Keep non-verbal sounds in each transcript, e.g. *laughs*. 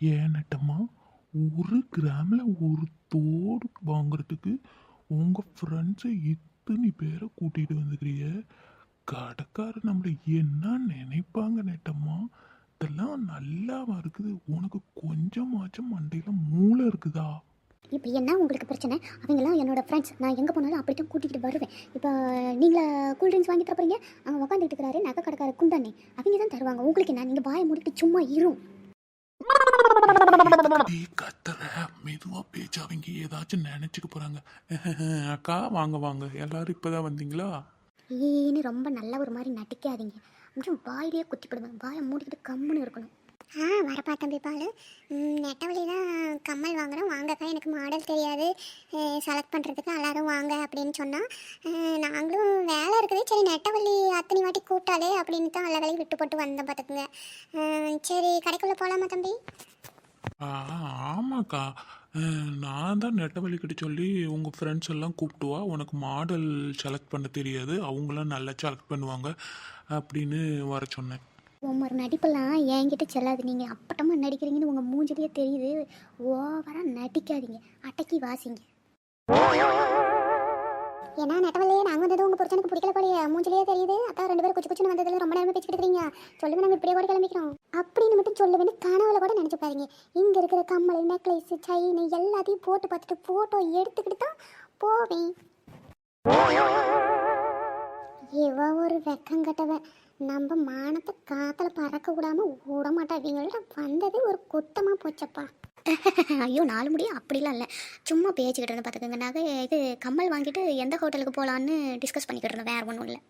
ஏனட்டம்மா ஒரு கிராமில் ஒரு தோடு வாங்குறதுக்கு உங்கள் ஃப்ரெண்ட்ஸை இத்தனை பேரை கூட்டிகிட்டு வந்துக்கிறிய? கடைக்காரர் நம்மளை என்ன நினைப்பாங்க நெட்டம்மா? இதெல்லாம் நல்லாவா இருக்குது? உனக்கு கொஞ்சமாச்சும் மண்டையில் மூளை இருக்குதா? இப்போ என்ன உங்களுக்கு பிரச்சனை? அவங்கெல்லாம் என்னோட ஃப்ரெண்ட்ஸ் நான் எங்கே போனாலும் அப்படி தான் கூட்டிகிட்டு வருவேன். இப்போ நீங்களா கூல் ட்ரிங்க்ஸ் வாங்கி தரப்போறீங்க அங்கே உட்காந்துட்டு இருக்கிறாரு நகை கடைக்கார குண்டானே அவங்க தான் தருவாங்க. உங்களுக்கு என்ன? நீங்கள் வாயை மூடிட்டு சும்மா இரும் நீ கத்துற மெதுவா பேச்சு அவங்க ஏதாச்சும் நினைச்சுக்க போறாங்க. *laughs* அக்கா வாங்க வாங்க. எல்லாரும் இப்பதான் வந்தீங்களா? ஈன்னு ரொம்ப நல்ல ஒரு மாதிரி நடிக்காதீங்க. கொஞ்சம் வாயிலேயே குத்தி போடுவேன் வாயை மூடிக்கிட்டு கம்முன்னு இருக்கணும். ஆ வரப்பா தம்பி பால். நெட்டவழி தான் கம்மல் வாங்குறோம். வாங்கக்கா எனக்கு மாடல் தெரியாது. செலக்ட் பண்ணுறதுக்கு எல்லாரும் வாங்க அப்படின்னு சொன்னால் நாங்களும் வேலை இருக்குது. சரி நெட்டவள்ளி அத்தனை வாட்டி கூப்பிட்டாலே அப்படின்னு தான் எல்லா வேலையும் விட்டு போட்டு வந்தேன் பார்த்துக்குங்க சரி கடைக்குள்ளே போகலாமா தம்பி? ஆ ஆமாக்கா. அஹ், நான் தான் நெட்டவழிக்கிட்ட சொல்லி உங்கள் ஃப்ரெண்ட்ஸ் எல்லாம் கூப்பிட்டு வா. உனக்கு மாடல் செலக்ட் பண்ண தெரியாது. அவங்களாம் நல்லா செலக்ட் பண்ணுவாங்க அப்படின்னு வர சொன்னேன். ஒவ்வொரு நடிப்பெல்லாம் என்கிட்ட செல்லாது. நீங்கள் அப்பட்டமாக நடிக்கிறீங்கன்னு உங்கள் மூஞ்சிலேயே தெரியுது. ஓவராக நடிக்காதீங்க. அடக்கி வாசிங்க. ஏன்னா நெட்டவள்ளியே நாங்கள் வந்தது உங்கள் புருஷனுக்கு பிடிக்கல போலயே மூஞ்சிலேயே தெரியுது. அக்கா ரெண்டு பேரும் குச்சி குச்சின்னு வந்ததில் ரொம்ப நேரமாக பேச்சு இருக்கீங்க. சொல்லுங்க நாங்கள் இப்படியே கூட கிளம்பிக்கிறோம். அப்படின்னு மட்டும் சொல்லுவேன்னு கனவுல கூட நினச்சி பாருங்க. இங்கே இருக்கிற கம்மல் நெக்லஸ் செயின் எல்லாத்தையும் போட்டு பார்த்துட்டு ஃபோட்டோ எடுத்துக்கிட்டு தான் போவேன். இவ ஒரு வெக்கங்கட்டவ நம்ம மானத்தை காத்துல பறக்க விடாமல் விட மாட்டாங்க வந்தது ஒரு குத்தமாக போச்சப்பா. ஐயோ நாலு முடியும் அப்படிலாம் இல்லை. சும்மா பேச்சுக்கிட்டு இருந்தேன் பார்த்துக்கோங்க. நகை இது கம்மல் வாங்கிட்டு எந்த ஹோட்டலுக்கு போகலான்னு டிஸ்கஸ் பண்ணிக்கிட்டு இருந்தோம் வேறு ஒன்றும் இல்லை.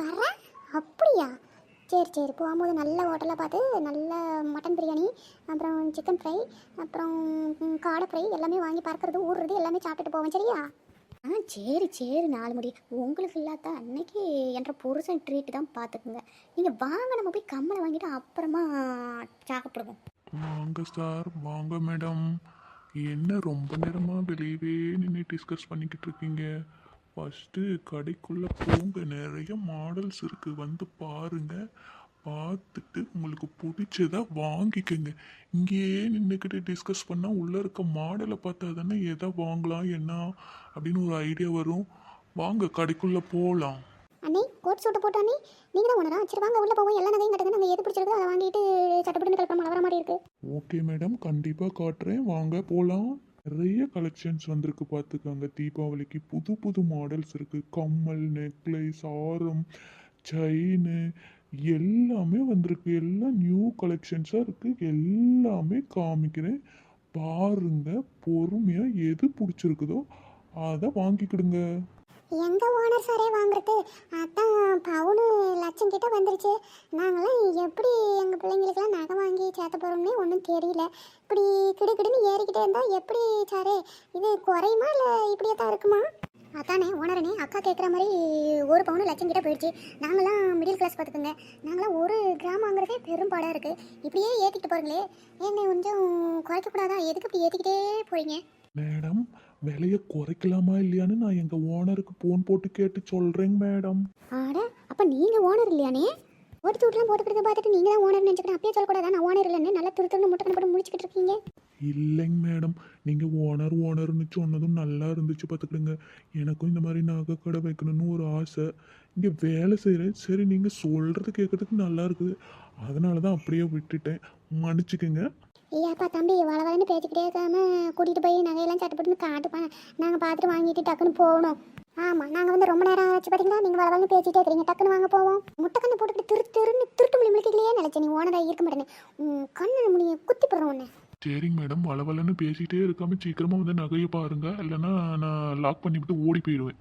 பர அப்படியா? சரி சரி. போகும்போது நல்ல ஹோட்டலாக பார்த்து நல்ல மட்டன் பிரியாணி அப்புறம் சிக்கன் ஃப்ரை அப்புறம் காடை ஃப்ரை எல்லாமே வாங்கி பறக்கிறது ஊறுறது எல்லாமே சாப்பிட்டுட்டு போவேன் சரியா? ஆ சரி சரி. நாலு முடி. உங்களுக்கு இல்லாத? அன்னைக்கு என்ற புருஷன் ட்ரீட் தான் பார்த்துக்குங்க. நீங்கள் வாங்க நம்ம போய் கம்மலை வாங்கிட்டு அப்புறமா சாப்பிடுவோம் வாங்க சார் வாங்க மேடம். என்ன ரொம்ப நேரமாக வெளியவே நின்று டிஸ்கஸ் பண்ணிக்கிட்டு இருக்கீங்க? ஃபஸ்ட்டு கடைக்குள்ளே போங்க. நிறைய மாடல்ஸ் இருக்குது வந்து பாருங்கள் பார்த்துட்டு உங்களுக்கு பிடிச்சதா வாங்கிக்கோங்க. இங்கேயே நின்றுக்கிட்டு டிஸ்கஸ் பண்ணால் உள்ளே இருக்க மாடலை பார்த்தா தானே எதை வாங்கலாம் என்ன அப்படின்னு ஒரு ஐடியா வரும். வாங்க கடைக்குள்ளே போகலாம் அண்ணே கோட் சூட்டை போட்டு அண்ணே நீங்கள் தான் ஒன்றா சரி வாங்க உள்ளே போவோம். எல்லா நகையும் கட்டுங்க. நாங்கள் எது பிடிச்சிருக்கோ அதை வாங்கிட்டு சட்டப்பட்டு கிளப்ப வர மாதிரி இருக்கு. ஓகே மேடம் கண்டிப்பாக காட்டுறேன். வாங்க போகலாம் நிறைய கலெக்ஷன்ஸ் வந்திருக்கு பார்த்துக்கோங்க தீபாவளிக்கு புது புது மாடல்ஸ் இருக்குது கம்மல் நெக்லைஸ் ஆரம் செயின் எல்லாமே வந்திருக்கு. எல்லாம் நியூ கலெக்ஷன்ஸாக இருக்குது எல்லாமே காமிக்கிறேன். பாருங்க பொறுமையாக எது பிடிச்சிருக்குதோ அதை வாங்கிக்கிடுங்க. எங்க ஓனர் சாரே வாங்குறது? அதான் பவுனு லட்சம் கிட்ட வந்துருச்சு. நாங்களாம் எப்படி எங்கள் பிள்ளைங்களுக்கெல்லாம் நகை வாங்கி சேர்த்த போகிறோம்னே ஒன்றும் தெரியல. இப்படி கிடுகிடுன்னு ஏறிக்கிட்டே இருந்தால் எப்படி சாரே இது குறையுமா இல்லை இப்படியே தான் இருக்குமா? அதானே ஓனரனே அக்கா கேட்குற மாதிரி ஒரு பவுனு லட்சம் கிட்ட போயிடுச்சு. நாங்களாம் மிடில் கிளாஸ் பார்த்துக்கோங்க. நாங்களாம் ஒரு கிராம் வாங்குறதே பெரும் பாடாக இருக்குது இப்படியே ஏற்றிக்கிட்டு போகிறீங்களே என்ன கொஞ்சம் குறைக்கக்கூடாதா எதுக்கு இப்படி ஏற்றிக்கிட்டே போகிறீங்க மேடம் விலையை குறைக்கலாமா இல்லையான்னு நான் எங்கள் ஓனருக்கு ஃபோன் போட்டு கேட்டு சொல்கிறேங்க மேடம். ஆட அப்போ நீங்க ஓனர் இல்லையானே? ஓட்டு சூட்லாம் போட்டுக்கிறத பார்த்துட்டு நீங்கள் தான் ஓனர் நினைச்சுக்கிட்டு அப்பயே சொல்லக்கூடாதா நான் ஓனர் இல்லைன்னு நல்லா திரு திருன்னு முட்டை போட்டு முடிச்சுக்கிட்டு இருக்கீங்க இல்லைங்க மேடம் நீங்கள் ஓனர் ஓனர்னு சொன்னதும் யோசிச்சு பார்த்துக்கிடுங்க. எனக்கும் இந்த மாதிரி நகை கடை வைக்கணும்னு ஒரு ஆசை. இங்கே வேலை செய்கிறேன் சரி நீங்கள் சொல்கிறது கேட்கறதுக்கு நல்லா இருக்குது. அதனால தான் அப்படியே விட்டுட்டேன். மன்னிச்சுக்கோங்க. ஏப்பா தம்பி வளவரன்னு பேசிக்கிட்டே இருக்காம கூட்டிகிட்டு போய் நகையெல்லாம் சட்டுப்பட்டுன்னு காட்டுப்பா நாங்கள் பார்த்துட்டு வாங்கிட்டு டக்குன்னு போகணும். ஆமாம் நாங்கள் வந்து ரொம்ப நேரம் ஆச்சு பார்த்தீங்களா நீங்கள் வள வளன்னு பேசிட்டே இருக்கிறீங்க டக்குன்னு வாங்க போவோம். முட்டைக்கண்ணு போட்டுக்கிட்டு திரு திருன்னு திருட்டு மொழி முழிக்கலையே நினச்சேன். நீ ஓனராக இருக்க மாட்டேன்னு. உம், கண்ணு முடிய குத்தி போடுறோம் உன்னை. சரிங்க மேடம் வளவலன்னு பேசிகிட்டே இருக்காம சீக்கிரமாக வந்து நகையை பாருங்க. இல்லைன்னா நான் லாக் பண்ணிவிட்டு ஓடி போயிடுவேன்.